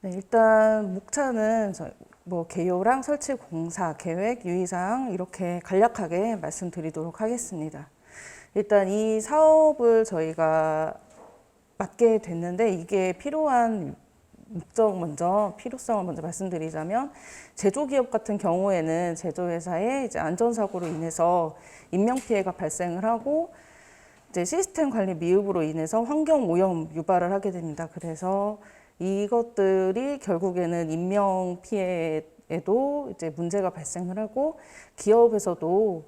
네, 일단 목차는 저- 뭐 개요랑 설치 공사 계획 유의사항 이렇게 간략하게 말씀드리도록 하겠습니다. 일단 이 사업을 저희가 맡게 됐는데 이게 필요한 목적 먼저 필요성을 먼저 말씀드리자면 제조기업 같은 경우에는 제조회사의 이제 안전사고로 인해서 인명 피해가 발생을 하고 이제 시스템 관리 미흡으로 인해서 환경 오염 유발을 하게 됩니다. 그래서 이것들이 결국에는 인명 피해에도 이제 문제가 발생을 하고 기업에서도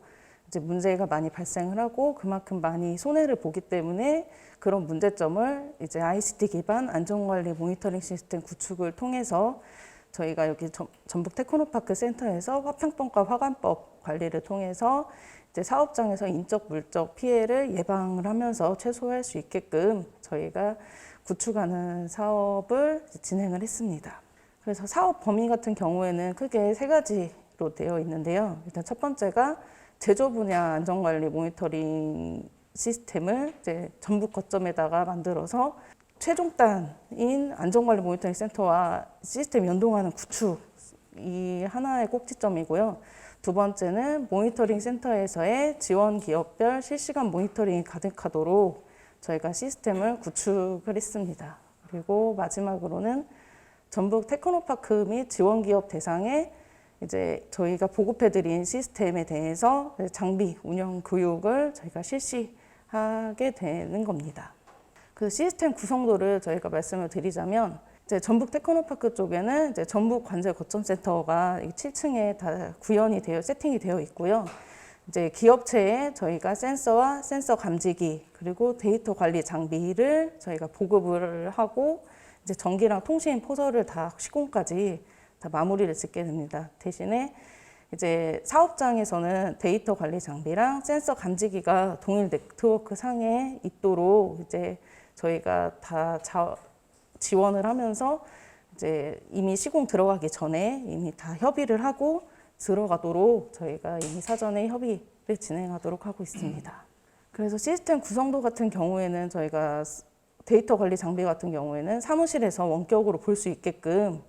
이제 문제가 많이 발생을 하고 그만큼 많이 손해를 보기 때문에 그런 문제점을 이제 ICT 기반 안전관리 모니터링 시스템 구축을 통해서 저희가 여기 전- 전북 테크노파크 센터에서 화평법과 화관법 관리를 통해서 이제 사업장에서 인적 물적 피해를 예방을 하면서 최소화할 수 있게끔 저희가 구축하는 사업을 진행을 했습니다. 그래서 사업 범위 같은 경우에는 크게 세 가지로 되어 있는데요. 일단 첫 번째가 제조 분야 안전관리 모니터링 시스템을 이제 전북 거점에다가 만들어서 최종단인 안전관리 모니터링 센터와 시스템 연동하는 구축 이 하나의 꼭지점이고요. 두 번째는 모니터링 센터에서의 지원 기업별 실시간 모니터링이 가득하도록 저희가 시스템을 구축을 했습니다. 그리고 마지막으로는 전북 테크노파크 및 지원 기업 대상에 이제 저희가 보급해드린 시스템에 대해서 장비 운영 교육을 저희가 실시하게 되는 겁니다. 그 시스템 구성도를 저희가 말씀을 드리자면 이제 전북 테크노파크 쪽에는 이제 전북 관제 거점 센터가 7층에 다 구현이 되어 세팅이 되어 있고요. 이제 기업체에 저희가 센서와 센서 감지기 그리고 데이터 관리 장비를 저희가 보급을 하고 이제 전기랑 통신 포설을 다 시공까지 다 마무리를 짓게 됩니다. 대신에 이제 사업장에서는 데이터 관리 장비랑 센서 감지기가 동일 네트워크 상에 있도록 이제 저희가 다 자, 지원을 하면서 이제 이미 시공 들어가기 전에 이미 다 협의를 하고 들어가도록 저희가 이미 사전에 협의를 진행하도록 하고 있습니다. 그래서 시스템 구성도 같은 경우에는 저희가 데이터 관리 장비 같은 경우에는 사무실에서 원격으로 볼 수 있게끔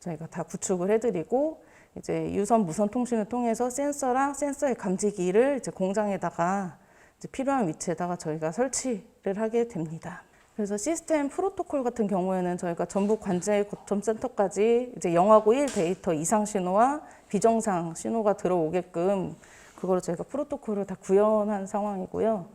저희가 다 구축을 해드리고 이제 유선 무선 통신을 통해서 센서랑 센서의 감지기를 이제 공장에다가 필요한 위치에다가 저희가 설치를 하게 됩니다. 그래서 시스템 프로토콜 같은 경우에는 저희가 전북 관제 거점 센터까지 이제 영하고 1 데이터 이상 신호와 비정상 신호가 들어오게끔 그거를 저희가 프로토콜을 다 구현한 상황이고요.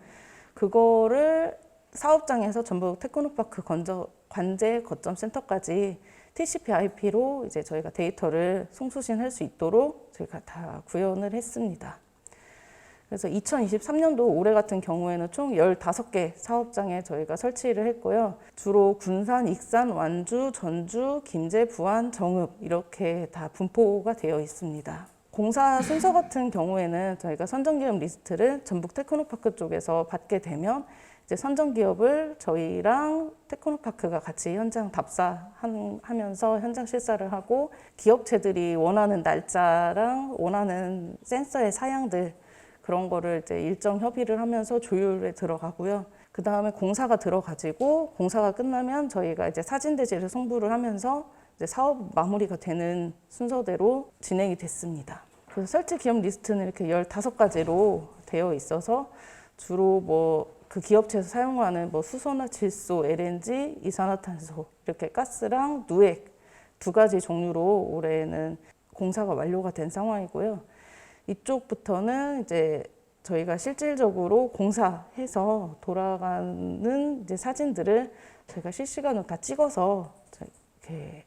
그거를 사업장에서 전북 테크노파크 건저, 관제 거점 센터까지 TCP/IP로 이제 저희가 데이터를 송수신할 수 있도록 저희가 다 구현을 했습니다. 그래서 2023년도 올해 같은 경우에는 총 15개 사업장에 저희가 설치를 했고요. 주로 군산, 익산, 완주, 전주, 김제, 부안, 정읍 이렇게 다 분포가 되어 있습니다. 공사 순서 같은 경우에는 저희가 선정 기업 리스트를 전북 테크노파크 쪽에서 받게 되면 이제 선정 기업을 저희랑 테크노파크가 같이 현장 답사하면서 현장 실사를 하고 기업체들이 원하는 날짜랑 원하는 센서의 사양들 그런 거를 이제 일정 협의를 하면서 조율에 들어가고요. 그 다음에 공사가 들어가지고 공사가 끝나면 저희가 이제 사진 대지를 송부를 하면서 이제 사업 마무리가 되는 순서대로 진행이 됐습니다. 그래서 설치 기업 리스트는 이렇게 15가지로 되어 있어서 주로 뭐 그 기업체에서 사용하는 뭐 수소나 질소, LNG, 이산화탄소 이렇게 가스랑 누액 두 가지 종류로 올해는 공사가 완료가 된 상황이고요. 이쪽부터는 이제 저희가 실질적으로 공사해서 돌아가는 이제 사진들을 저희가 실시간으로 다 찍어서 이렇게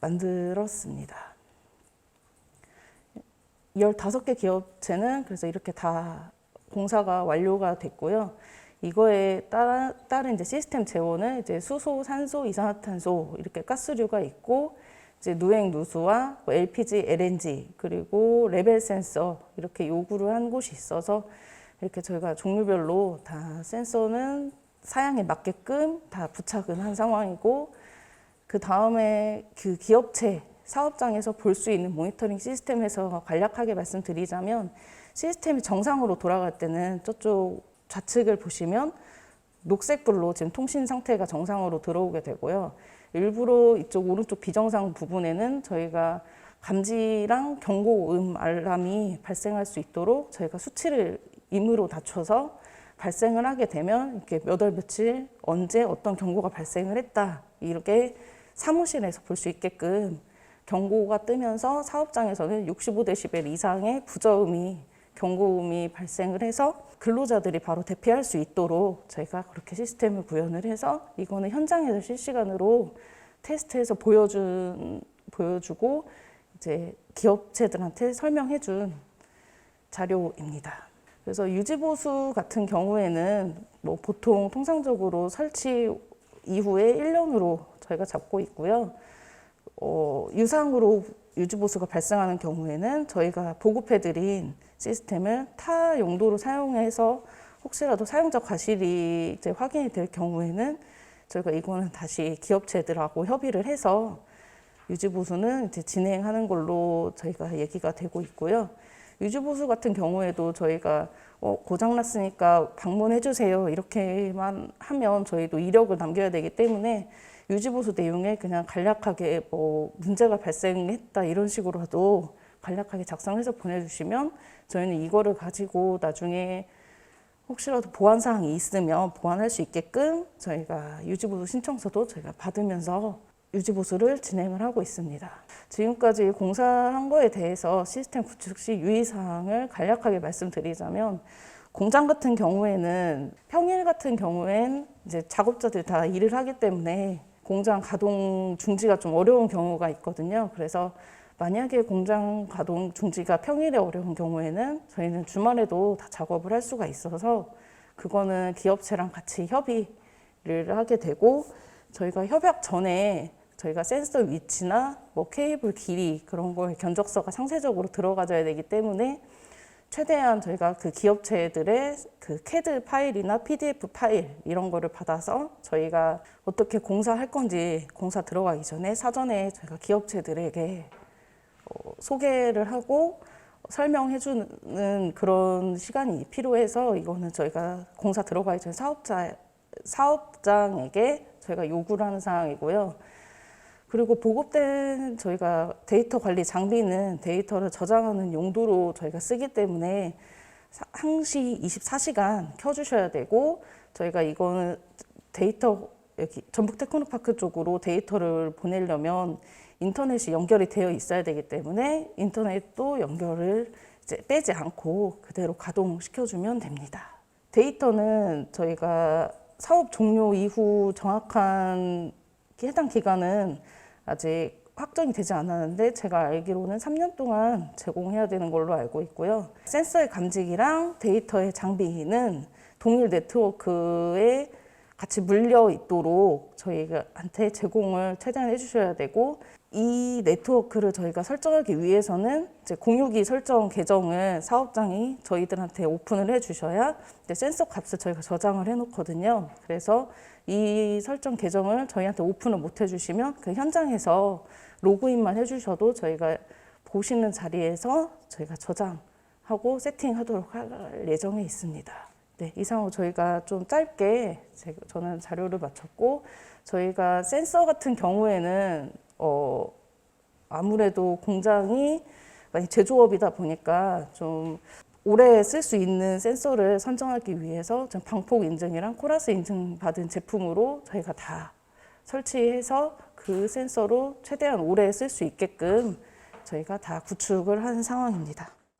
만들었습니다. 15개 기업체는 그래서 이렇게 다 공사가 완료가 됐고요. 이거에 따라, 따른 이제 시스템 재원은 이제 수소, 산소, 이산화탄소 이렇게 가스류가 있고 이제 누액 누수와 뭐 LPG, LNG 그리고 레벨 센서 이렇게 요구를 한 곳이 있어서 이렇게 저희가 종류별로 다 센서는 사양에 맞게끔 다 부착은 한 상황이고 그 다음에 그 기업체 사업장에서 볼 수 있는 모니터링 시스템에서 간략하게 말씀드리자면 시스템이 정상으로 돌아갈 때는 저쪽 좌측을 보시면 녹색불로 지금 통신 상태가 정상으로 들어오게 되고요. 일부러 이쪽 오른쪽 비정상 부분에는 저희가 감지랑 경고음 알람이 발생할 수 있도록 저희가 수치를 임의로 낮춰서 발생을 하게 되면 이렇게 몇 월 며칠 언제 어떤 경고가 발생을 했다 이렇게 사무실에서 볼 수 있게끔 경고가 뜨면서 사업장에서는 65데시벨 이상의 부저음이 경고음이 발생을 해서 근로자들이 바로 대피할 수 있도록 저희가 그렇게 시스템을 구현을 해서 이거는 현장에서 실시간으로 테스트해서 보여준 보여주고 이제 기업체들한테 설명해준 자료입니다. 그래서 유지보수 같은 경우에는 뭐 보통 통상적으로 설치 이후에 1년으로 저희가 잡고 있고요. 어, 유상으로 유지보수가 발생하는 경우에는 저희가 보급해드린 시스템을 타 용도로 사용해서 혹시라도 사용자 과실이 이제 확인이 될 경우에는 저희가 이거는 다시 기업체들하고 협의를 해서 유지보수는 이제 진행하는 걸로 저희가 얘기가 되고 있고요. 유지보수 같은 경우에도 저희가 어, 고장났으니까 방문해 주세요 이렇게만 하면 저희도 이력을 남겨야 되기 때문에 유지보수 내용에 그냥 간략하게 뭐 문제가 발생했다 이런 식으로라도 간략하게 작성해서 보내주시면 저희는 이거를 가지고 나중에 혹시라도 보완 사항이 있으면 보완할 수 있게끔 저희가 유지보수 신청서도 저희가 받으면서 유지보수를 진행을 하고 있습니다. 지금까지 공사한 거에 대해서 시스템 구축 시 유의사항을 간략하게 말씀드리자면 공장 같은 경우에는 평일 같은 경우엔 이제 작업자들이 다 일을 하기 때문에 공장 가동 중지가 좀 어려운 경우가 있거든요. 그래서 만약에 공장 가동 중지가 평일에 어려운 경우에는 저희는 주말에도 다 작업을 할 수가 있어서 그거는 기업체랑 같이 협의를 하게 되고 저희가 협약 전에 저희가 센서 위치나 뭐 케이블 길이 그런 걸 견적서가 상세적으로 들어가져야 되기 때문에 최대한 저희가 그 기업체들의 그 CAD 파일이나 PDF 파일 이런 거를 받아서 저희가 어떻게 공사할 건지 공사 들어가기 전에 사전에 저희가 기업체들에게 어, 소개를 하고 설명해 주는 그런 시간이 필요해서 이거는 저희가 공사 들어가기 전에 사업자 사업장에게 저희가 요구를 하는 사항이고요. 그리고 보급된 저희가 데이터 관리 장비는 데이터를 저장하는 용도로 저희가 쓰기 때문에 사- 항시 24시간 켜주셔야 되고 저희가 이거는 데이터 여기 전북 테크노파크 쪽으로 데이터를 보내려면 인터넷이 연결이 되어 있어야 되기 때문에 인터넷도 연결을 이제 빼지 않고 그대로 가동시켜주면 됩니다. 데이터는 저희가 사업 종료 이후 정확한 해당 기간은 아직 확정이 되지 않았는데 제가 알기로는 3년 동안 제공해야 되는 걸로 알고 있고요. 센서의 감지기랑 데이터의 장비는 동일 네트워크에 같이 물려 있도록 저희한테 제공을 최대한 해주셔야 되고 이 네트워크를 저희가 설정하기 위해서는 이제 공유기 설정 계정을 사업장이 저희들한테 오픈을 해주셔야 센서 값을 저희가 저장을 해놓거든요. 그래서 이 설정 계정을 저희한테 오픈을 못 해주시면 그 현장에서 로그인만 해주셔도 저희가 보시는 자리에서 저희가 저장하고 세팅하도록 할 예정에 있습니다. 네, 이상으로 저희가 좀 짧게 제- 저는 자료를 마쳤고 저희가 센서 같은 경우에는 어 아무래도 공장이 제조업이다 보니까 좀 오래 쓸 수 있는 센서를 선정하기 위해서 좀 방폭 인증이랑 코라스 인증 받은 제품으로 저희가 다 설치해서 그 센서로 최대한 오래 쓸 수 있게끔 저희가 다 구축을 한 상황입니다.